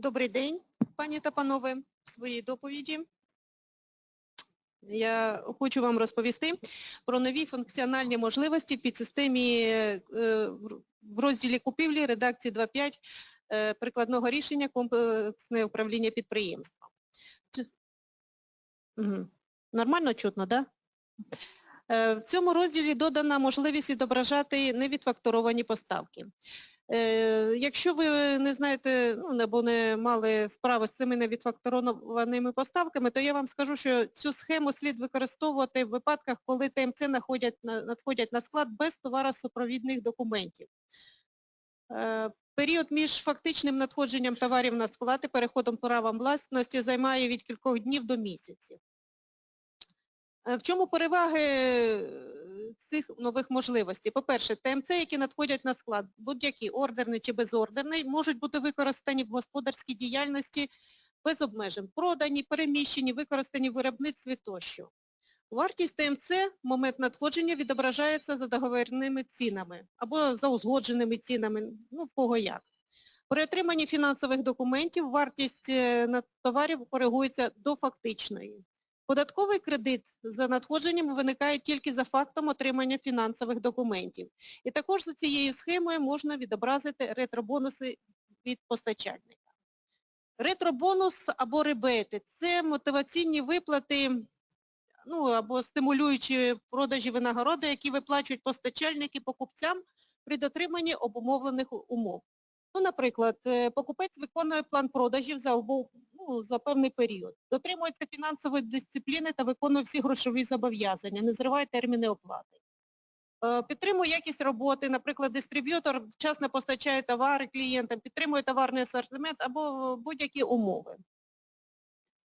Добрий день, пані та панове. В своїй доповіді я хочу вам розповісти про нові функціональні можливості в підсистемі е, в- розділі купівлі редакції 2.5 е, прикладного рішення комплексне управління підприємством. Це- Нормально чутно, так? Да? Е, В цьому розділі додана можливість відображати невідфакторовані поставки. Е, Якщо ви не знаєте, ну, або не мали справи з цими невідфакторованими поставками, то я вам скажу, що цю схему слід використовувати в випадках, коли ТМЦ надходять на, надходять на склад без товаросупровідних документів. Е, Період між фактичним надходженням товарів на склад і переходом правам власності займає від кількох днів до місяців. Е, В чому переваги цих нових можливостей? По-перше, ТМЦ, які надходять на склад, будь-які ордерний чи безордерний, можуть бути використані в господарській діяльності без обмежень, продані, переміщені, використані в виробництві тощо. Вартість ТМЦ в момент надходження відображається за договірними цінами або за узгодженими цінами, ну в кого як. При отриманні фінансових документів вартість е, товарів коригується до фактичної. Податковий кредит за надходженням виникає тільки за фактом отримання фінансових документів. І також за цією схемою можна відобразити ретробонуси від постачальника. Ретробонус або ребейти – це мотиваційні виплати ну, або стимулюючі продажі винагороди, які виплачують постачальники покупцям при дотриманні обумовлених умов. Ну, наприклад, е, покупець виконує план продажів за, ну, за певний період, дотримується фінансової дисципліни та виконує всі грошові зобов'язання, не зриває терміни оплати. Е, Підтримує якість роботи, наприклад, дистриб'ютор вчасно постачає товари клієнтам, підтримує товарний асортимент або будь-які умови.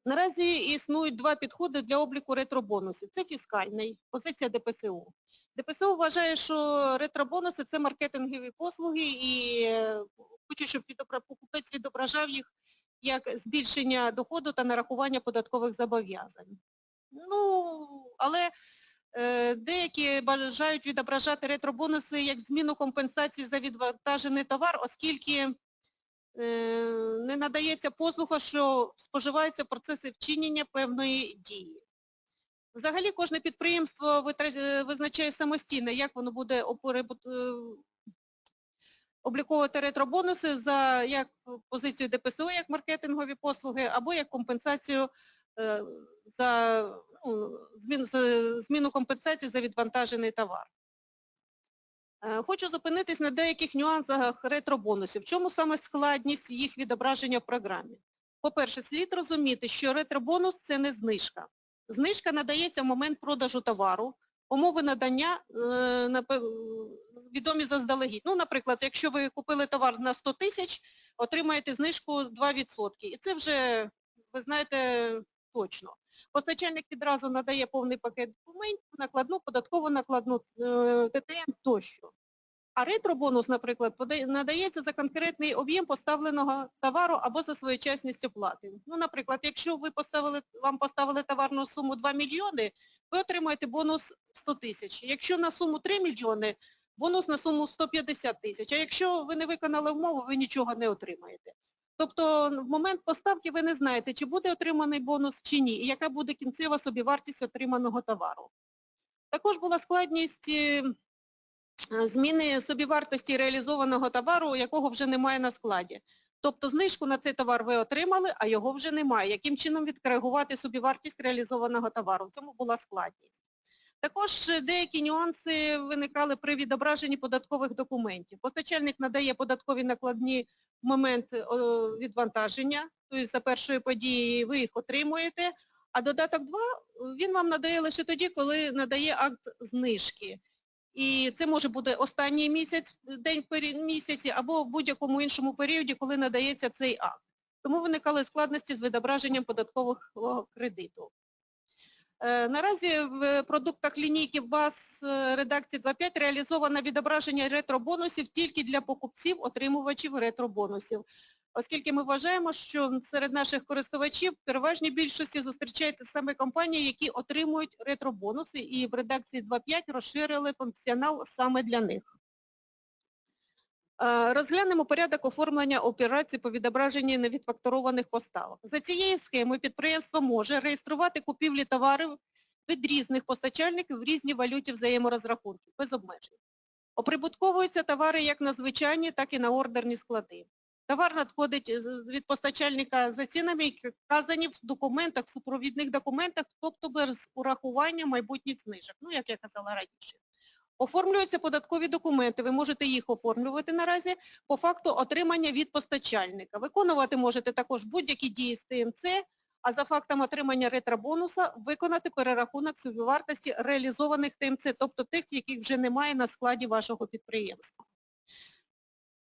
Наразі існують два підходи для обліку ретробонусів. Це фіскальний, позиція ДПСУ. ДПСУ вважає, що ретробонуси – це маркетингові послуги і е, хоче, щоб покупець відображав їх як збільшення доходу та нарахування податкових зобов'язань. Ну, але е, деякі бажають відображати ретробонуси як зміну компенсації за відвантажений товар, оскільки не надається послуга, що споживаються процеси вчинення певної дії. Взагалі кожне підприємство е, визначає самостійно, як воно буде е, обліковувати ретробонуси за як позицію ДПСО, як маркетингові послуги, або як компенсацію е, за ну, зміну, зміну компенсації за відвантажений товар. Е, Хочу зупинитись на деяких нюансах ретробонусів. В чому саме складність їх відображення в програмі? По-перше, слід розуміти, що ретробонус – це не знижка. Знижка надається в момент продажу товару, умови надання е, відомі заздалегідь. Ну, наприклад, якщо ви купили товар на 100 тисяч, отримаєте знижку 2%. І це вже, ви знаєте, точно. Постачальник відразу надає повний пакет документів, накладну, податкову накладну, е, ТТН тощо. А ретробонус, наприклад, надається за конкретний об'єм поставленого товару або за своєчасність оплати. Ну, наприклад, якщо ви поставили, вам поставили товарну суму 2 мільйони, ви отримаєте бонус 100 тисяч. Якщо на суму 3 мільйони, бонус на суму 150 тисяч. А якщо ви не виконали умову, ви нічого не отримаєте. Тобто в момент поставки ви не знаєте, чи буде отриманий бонус чи ні, і яка буде кінцева собівартість отриманого товару. Також була складність е, зміни собівартості реалізованого товару, якого вже немає на складі. Тобто знижку на цей товар ви отримали, а його вже немає. Яким чином відкоригувати собівартість реалізованого товару? В цьому була складність. Також е, деякі нюанси виникали при відображенні податкових документів. Постачальник надає податкові накладні момент е, відвантаження, тобто за першою подією ви їх отримуєте, а додаток 2 він вам надає лише тоді, коли надає акт знижки. І це може бути останній місяць, день в місяці, або в будь-якому іншому періоді, коли надається цей акт. Тому виникали складності з відображенням податкового кредиту. Е, Наразі в продуктах лінійки БАС е, редакції 2.5 реалізовано відображення ретробонусів тільки для покупців, отримувачів ретробонусів. Оскільки ми вважаємо, що серед наших користувачів в переважній більшості зустрічаються саме компанії, які отримують ретробонуси, і в редакції 2.5 розширили функціонал саме для них. Е, Розглянемо порядок оформлення операцій по відображенні невідфакторованих поставок. За цією схемою підприємство може реєструвати купівлі товарів від різних постачальників в різній валюті взаєморозрахунків, без обмежень. Оприбутковуються товари як на звичайні, так і на ордерні склади. Товар надходить від постачальника за цінами, які вказані в документах, в супровідних документах, тобто без урахування майбутніх знижок, ну, як я казала раніше. Оформлюються податкові документи, ви можете їх оформлювати наразі по факту отримання від постачальника. Виконувати можете також будь-які дії з ТМЦ, а за фактом отримання ретробонуса виконати перерахунок собівартості реалізованих ТМЦ, тобто тих, яких вже немає на складі вашого підприємства.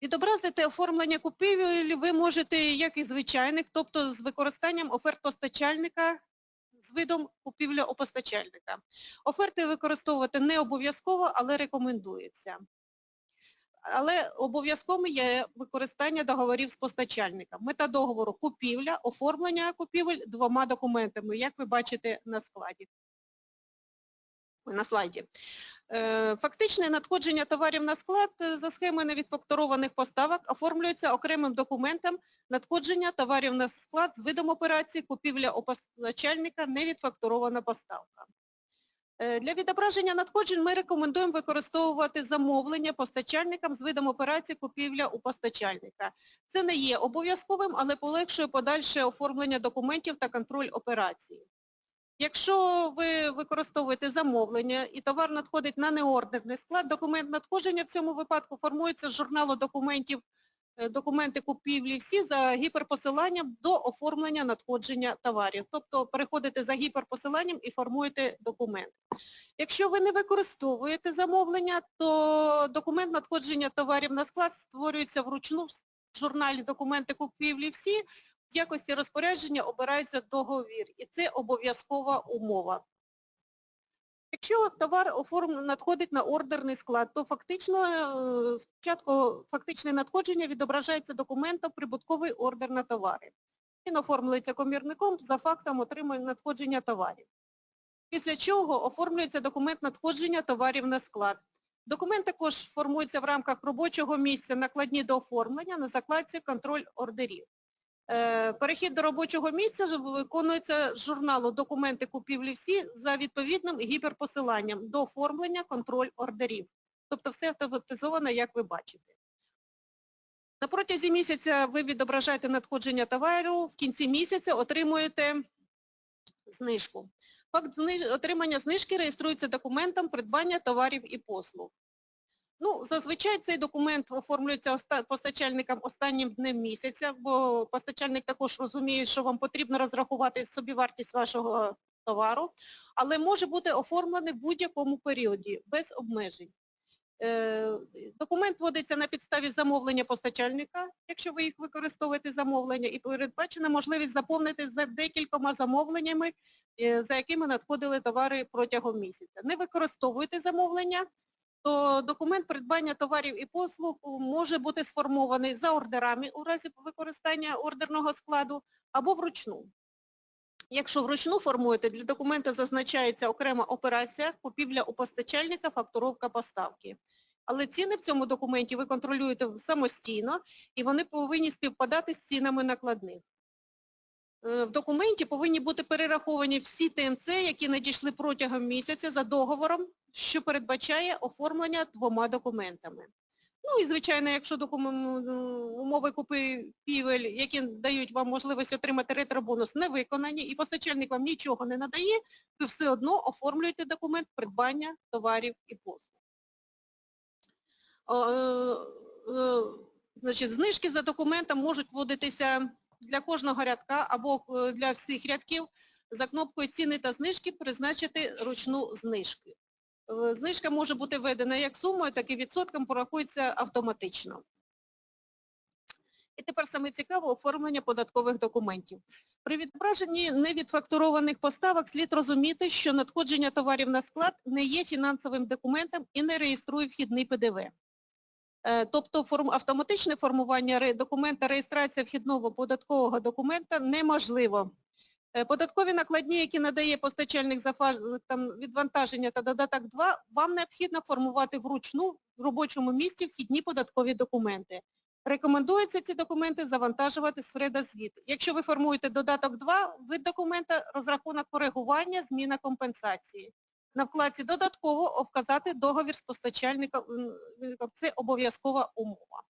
Відобразити оформлення купівель ви можете як і звичайних, тобто з використанням оферт постачальника з видом купівля у постачальника. Оферти використовувати не обов'язково, але рекомендується. Але обов'язковим є використання договорів з постачальником. Мета договору купівля, оформлення купівель двома документами, як ви бачите на складі. На слайді. Е, Фактичне надходження товарів на склад е, за схемою невідфакторованих поставок оформлюється окремим документом надходження товарів на склад з видом операції купівля у постачальника невідфакторована поставка. Е, Для відображення надходжень ми рекомендуємо використовувати замовлення постачальникам з видом операції купівля у постачальника. Це не є обов'язковим, але полегшує подальше оформлення документів та контроль операції. Якщо ви використовуєте замовлення і товар надходить на неордерний склад, документ надходження в цьому випадку формується з журналу документів, е, документи купівлі всі за гіперпосиланням до оформлення надходження товарів. Тобто переходите за гіперпосиланням і формуєте документ. Якщо ви не використовуєте замовлення, то документ надходження товарів на склад створюється вручну в журналі документи купівлі всі, в якості розпорядження обирається договір, і це обов'язкова умова. Якщо товар надходить на ордерний склад, то фактично е, спочатку фактичне надходження відображається документом прибутковий ордер на товари. Він оформлюється комірником за фактом отримання надходження товарів. Після чого оформлюється документ надходження товарів на склад. Документ також формується в рамках робочого місця накладні до оформлення на закладці контроль ордерів. Е, Перехід до робочого місця виконується з журналу «Документи купівлі всі» за відповідним гіперпосиланням до оформлення контроль ордерів. Тобто все автоматизовано, як ви бачите. На протязі місяця ви відображаєте надходження товару, в кінці місяця отримуєте знижку. Факт отримання знижки реєструється документом придбання товарів і послуг. Ну, зазвичай цей документ оформлюється постачальникам останнім днем місяця, бо постачальник також розуміє, що вам потрібно розрахувати собівартість вашого товару, але може бути оформлений в будь-якому періоді, без обмежень. Е, Документ вводиться на підставі замовлення постачальника, якщо ви їх використовуєте замовлення, і передбачена можливість заповнити за декількома замовленнями, е, за якими надходили товари протягом місяця. Не використовуєте замовлення, то документ придбання товарів і послуг може бути сформований за ордерами у разі використання ордерного складу або вручну. Якщо вручну формуєте, для документа зазначається окрема операція, купівля у постачальника, фактуровка поставки. Але ціни в цьому документі ви контролюєте самостійно і вони повинні співпадати з цінами накладних. Е, В документі повинні бути перераховані всі ТМЦ, які надійшли протягом місяця за договором, що передбачає оформлення двома документами. Ну і, звичайно, якщо умови купівель, які дають вам можливість отримати ретробонус, не виконані, і постачальник вам нічого не надає, ви все одно оформлюєте документ придбання товарів і послуг. Е, е, Значить, знижки за документом можуть вводитися для кожного рядка або е, для всіх рядків за кнопкою ціни та знижки призначити ручну знижку. Е, Знижка може бути введена як сумою, так і відсотком порахується автоматично. І тепер саме цікаве оформлення податкових документів. При відображенні невідфакторованих поставок слід розуміти, що надходження товарів на склад не є фінансовим документом і не реєструє вхідний ПДВ. Е, Тобто автоматичне формування документа реєстрація вхідного податкового документа неможливо. Е, Податкові накладні, які надає постачальник за там, відвантаження та додаток 2, вам необхідно формувати вручну в робочому місці вхідні податкові документи. Рекомендується ці документи завантажувати з Фреда звіт. Якщо ви формуєте додаток 2, вид документа розрахунок коригування, зміна компенсації. На вкладці додатково вказати договір з постачальником, це обов'язкова умова.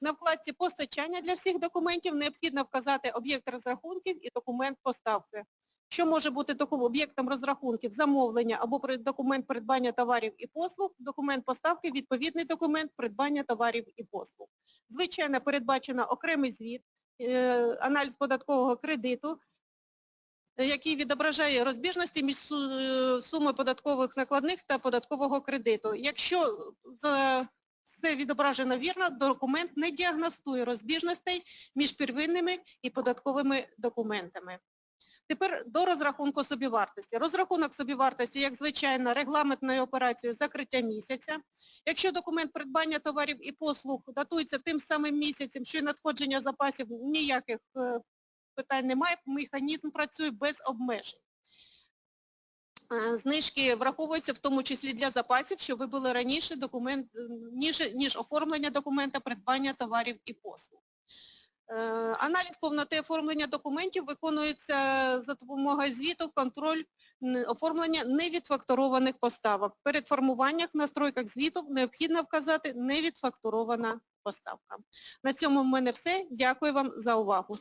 На вкладці постачання для всіх документів необхідно вказати об'єкт розрахунків і документ поставки. Що може бути доку- об'єктом розрахунків? Замовлення або документ придбання товарів і послуг, документ поставки, відповідний документ придбання товарів і послуг. Звичайно, передбачено окремий звіт, е, аналіз податкового кредиту, який відображає розбіжності між е, сумою податкових накладних та податкового кредиту. Якщо все відображено вірно, документ не діагностує розбіжностей між первинними і податковими документами. Тепер до розрахунку собівартості. Розрахунок собівартості, як звичайно, регламентною операцією закриття місяця. Якщо документ придбання товарів і послуг датується тим самим місяцем, що й надходження запасів, ніяких е, питань немає, механізм працює без обмежень. Знижки враховуються в тому числі для запасів, що вибили раніше документ, е, ніж, ніж оформлення документа придбання товарів і послуг. Е, Аналіз повноти оформлення документів виконується за допомогою звіту, контроль оформлення невідфакторованих поставок. Перед формуванням в настройках звіту необхідно вказати невідфакторована поставка. На цьому в мене все. Дякую вам за увагу.